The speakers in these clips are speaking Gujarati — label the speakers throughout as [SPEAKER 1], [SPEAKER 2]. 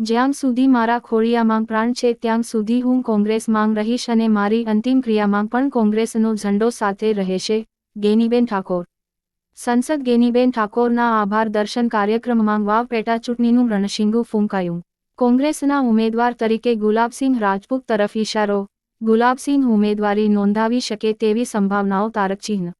[SPEAKER 1] જ્યાં સુધી મારા ખોળિયામાં પ્રાણ છે ત્યાં સુધી હું કોંગ્રેસમાં રહીશ અને મારી અંતિમ ક્રિયામાં પણ કોંગ્રેસનો ઝંડો સાથે રહેશે. ગેનીબેન ઠાકોર. સંસદ ગેનીબેન ઠાકોરના આભાર દર્શન કાર્યક્રમમાં વાવ પેટા ચૂંટણીનું રણશીંગું ફૂંકાયું. કોંગ્રેસના ઉમેદવાર તરીકે ગુલાબસિંહ રાજપૂત તરફ ઇશારો ગુલાબસિંહ ઉમેદવારી નોંધાવી શકે તેવી સંભાવનાઓ તારકચિહ્ન.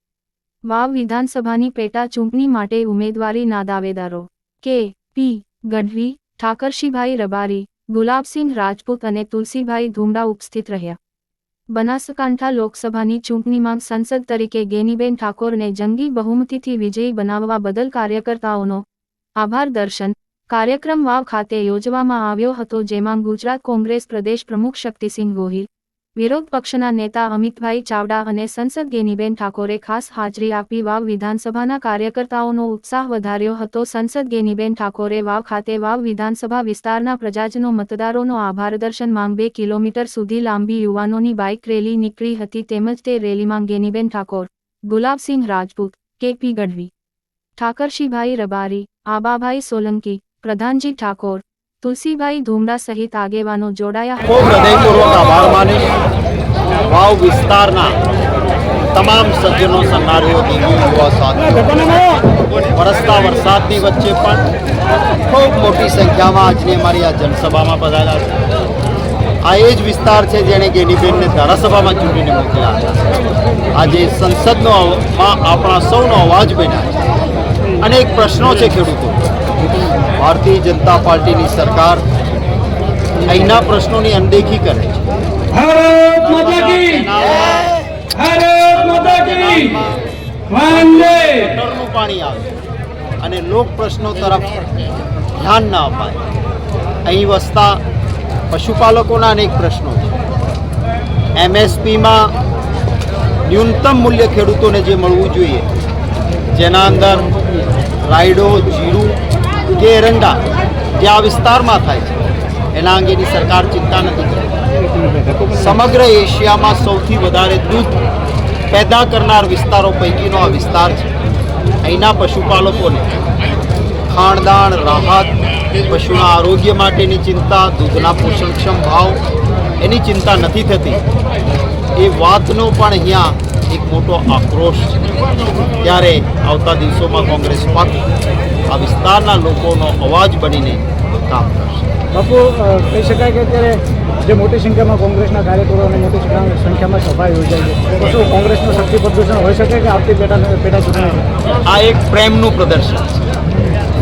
[SPEAKER 1] વાવ વિધાનસભાની પેટા ચૂંટણી માટે ઉમેદવારીના દાવેદારો કે. પી. ગઢવી ઠાકરશીભાઈ રબારી, ગુલાબસિંહ રાજપૂત અને તુલસીભાઈ ધુમડા ઉપસ્થિત રહ્યા. બનાસકાંઠા લોકસભાની ચૂંટણીમાં સંસદ તરીકે ગેનીબેન ઠાકોરને જંગી બહુમતીથી વિજયી બનાવવા બદલ કાર્યકર્તાઓનો આભાર દર્શન, કાર્યક્રમ વાવ ખાતે યોજવામાં આવ્યો હતો, જેમાં ગુજરાત કોંગ્રેસ પ્રદેશ પ્રમુખ શક્તિસિંહ ગોહિલ વિરોધ પક્ષના નેતા અમિતભાઈ ચાવડા અને સંસદ ગેનીબેન ઠાકોરે ખાસ હાજરી આપી વાવ વિધાનસભાના કાર્યકર્તાઓનો ઉત્સાહ વધાર્યો હતો. સંસદ ગેનીબેન ઠાકોરે વાવ ખાતે વાવ વિધાનસભા વિસ્તારના પ્રજાજનો મતદારોનો આભાર દર્શન માંગ બે કિલોમીટર સુધી લાંબી યુવાનોની બાઇક રેલી નીકળી હતી તેમજ તે રેલીમાં ગેનીબેન ઠાકોર, ગુલાબસિંહ રાજપૂત, કેપી ગઢવી, ઠાકરશીભાઈ રબારી, આબાભાઈ સોલંકી, પ્રધાનજી ઠાકોર તુલસીભાઈ ધુમડા સહિત આગેવાનો જોડાયા.
[SPEAKER 2] ખૂબ હૃદયપૂર્વક આભાર માનીશ વાવ વિસ્તારના તમામ સજ્જનો સન્નારીઓ દેવીઓ યુવા સાથીઓ. વરસતા વરસાદની વચ્ચે પણ ખૂબ મોટી સંખ્યામાં આજની અમારી આ જનસભામાં પધાર્યા છે. આ એ જ વિસ્તાર છે જેણે ગેનીબેનને ધારાસભામાં ચૂંટીને મોકલ્યા હતા. આજે સંસદનો આપણા સૌનો અવાજ બન્યા અનેક પ્રશ્નો છે ખેડૂતો ભારતીય જનતા પાર્ટીની સરકાર અહીંના પ્રશ્નોની અનદેખી કરે છે. પાણી આવે અને લોક પ્રશ્નો તરફ ધ્યાન ન અપાય. અહીં વસતા પશુપાલકોના અનેક પ્રશ્નો છે. એમએસપીમાં ન્યૂનતમ મૂલ્ય ખેડૂતોને જે મળવું જોઈએ જેના અંદર રાયડો જીરું એરંડા જે આ વિસ્તારમાં થાય છે, એના અંગેની સરકાર ચિંતા નથી કરતી. સમગ્ર એશિયામાં સૌથી વધારે દૂધ પેદા કરનાર વિસ્તારો પૈકીનો આ વિસ્તાર છે. અહીંના પશુપાલકોને ખાણદાણ, રાહત, પશુના આરોગ્ય માટેની ચિંતા, દૂધના પોષણક્ષમ ભાવ, એની ચિંતા નથી થતી. એ વાતનો પણ અહીંયા એક મોટો આક્રોશ છે. ત્યારે આવતા દિવસોમાં કોંગ્રેસ પક્ષ વિસ્તારના લોકોનો અવાજ બનીને કામ કરશે.
[SPEAKER 3] બાપુ કહી શકાય કે અત્યારે જે મોટી સંખ્યામાં કોંગ્રેસના કાર્યકરો અને મોટી સંખ્યામાં સભા યોજાય છે તો શું કોંગ્રેસનું શક્તિ પ્રદર્શન હોઈ શકે કે આવતી પેટા પેટા ચૂંટણી
[SPEAKER 2] આ એક પ્રેમનું પ્રદર્શન છે.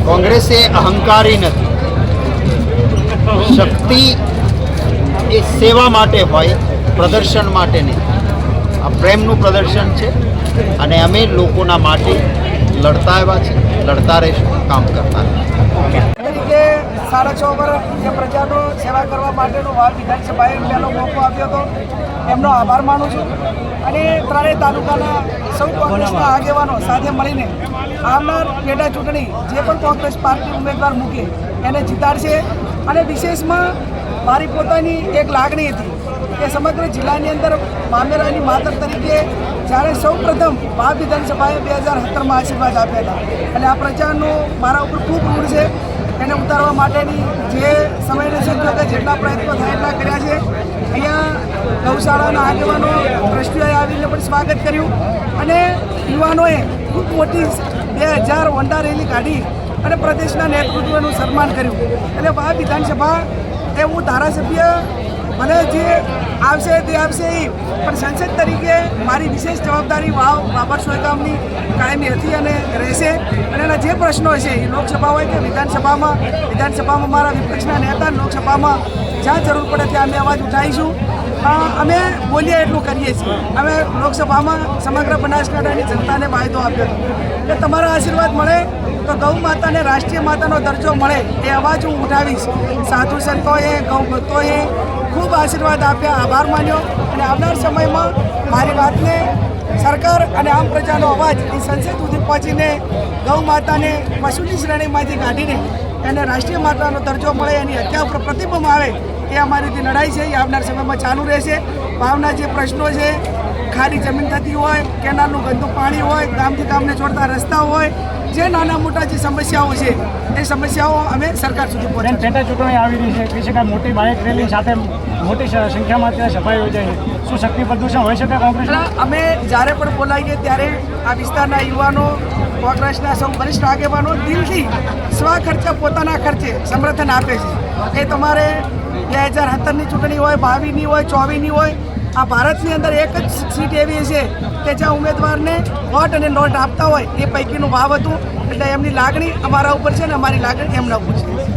[SPEAKER 2] કોંગ્રેસે અહંકારી નથી. શક્તિ એ સેવા માટે હોય પ્રદર્શન માટે નહીં. આ પ્રેમનું પ્રદર્શન છે અને અમે લોકોના માટે લડતા આવ્યા છે, લડતા રહીશું, કામ કરતા
[SPEAKER 4] તરીકે સાડા છ વર્ષ જે પ્રજાનો સેવા કરવા માટેનો વાવ વિધાનસભાએ પહેલો મોકો આપ્યો હતો એમનો આભાર માનું છું. અને ત્રણેય તાલુકાના સૌ કોંગ્રેસના આગેવાનો સાથે મળીને આવનાર પેટા ચૂંટણી જે પણ કોંગ્રેસ પાર્ટી ઉમેદવાર મૂકે, એને જીતાડશે. અને વિશેષમાં મારી પોતાની એક લાગણી હતી કે સમગ્ર જિલ્લાની અંદર મામેરાની માતર તરીકે જ્યારે સૌ પ્રથમ મહા વિધાનસભાએ બે હજાર સત્તરમાં આશીર્વાદ આપ્યા હતા. અને આ પ્રચારનું મારા ઉપર ખૂબ ઋણ છે. એને ઉતારવા માટેની જે સમયને સંજોગે જેટલા પ્રયત્નો થાય એટલા કર્યા છે. અહીંયા ગૌશાળાના આગેવાનો દ્રષ્ટિએ આવીને પણ સ્વાગત કર્યું. અને યુવાનોએ ખૂબ મોટી બે હજાર હોન્ડા રેલી કાઢી અને પ્રદેશના નેતૃત્વનું સન્માન કર્યું. એટલે મહા વિધાનસભા એ હું ધારાસભ્ય મને જે આવશે તે આવશે એ. પણ સંસદ તરીકે મારી વિશેષ જવાબદારી વાવ, બાબર સોયગામની કાયમી હતી અને રહેશે. અને એના જે પ્રશ્નો હશે એ લોકસભા હોય કે વિધાનસભામાં વિધાનસભામાં મારા વિપક્ષના નેતા લોકસભામાં જ્યાં જરૂર પડે ત્યાં અમે અવાજ ઉઠાવીશું. અમે બોલીએ એટલું કરીએ છીએ. અમે લોકસભામાં સમગ્ર બનાસકાંઠાની જનતાને વાયદો આપ્યો હતો. કે તમારા આશીર્વાદ મળે તો ગૌ માતાને રાષ્ટ્રીય માતાનો દરજ્જો મળે એ અવાજ હું ઉઠાવીશ. સાધુ સંતોએ, ગૌ ભક્તોએ ખૂબ આશીર્વાદ આપ્યા. આભાર માન્યો. અને આવનાર સમયમાં મારી વાતને સરકાર અને આમ પ્રજાનો અવાજ એ સંસદ સુધી પહોંચીને ગૌ માતાને પશુની શ્રેણીમાંથી કાઢીને એને રાષ્ટ્રીય માતાનો દરજ્જો મળે, એની હત્યા ઉપર પ્રતિબંધ આવે, એ અમારી જે લડાઈ છે, એ આવનાર સમયમાં ચાલુ રહેશે. ભાવના જે પ્રશ્નો છે ખાલી જમીન થતી હોય, કેનાલનું ગંદુ પાણી હોય, ગામથી ગામને જોડતા રસ્તા હોય જે નાના મોટા જે સમસ્યાઓ છે એ સમસ્યાઓ અમે સરકાર સુધી પહોંચે
[SPEAKER 3] પેટા ચૂંટણી આવી રહી છે. કહી શકાય મોટી બાઇક રેલી સાથે મોટી સંખ્યામાં અત્યારે સભા યોજાય છે. શું શક્તિ પ્રદૂષણ હોઈ શકે કોંગ્રેસ
[SPEAKER 4] અમે જ્યારે પણ બોલાવીએ ત્યારે આ વિસ્તારના યુવાનો કોંગ્રેસના સૌ વરિષ્ઠ આગેવાનો દિલથી સ્વખર્ચે પોતાના ખર્ચે સમર્થન આપે છે. એ તમારે બે હજાર સત્તરની ચૂંટણી હોય બાવીસની હોય ચોવીસની હોય આ ભારતની અંદર એક જ સીટ એવી છે કે જ્યાં ઉમેદવારને વોટ અને નોટ આપતા હોય એ પૈકીનું ભાવ હતું. એટલે એમની લાગણી અમારા ઉપર છે ને અમારી લાગણી એમના ઉપર છે.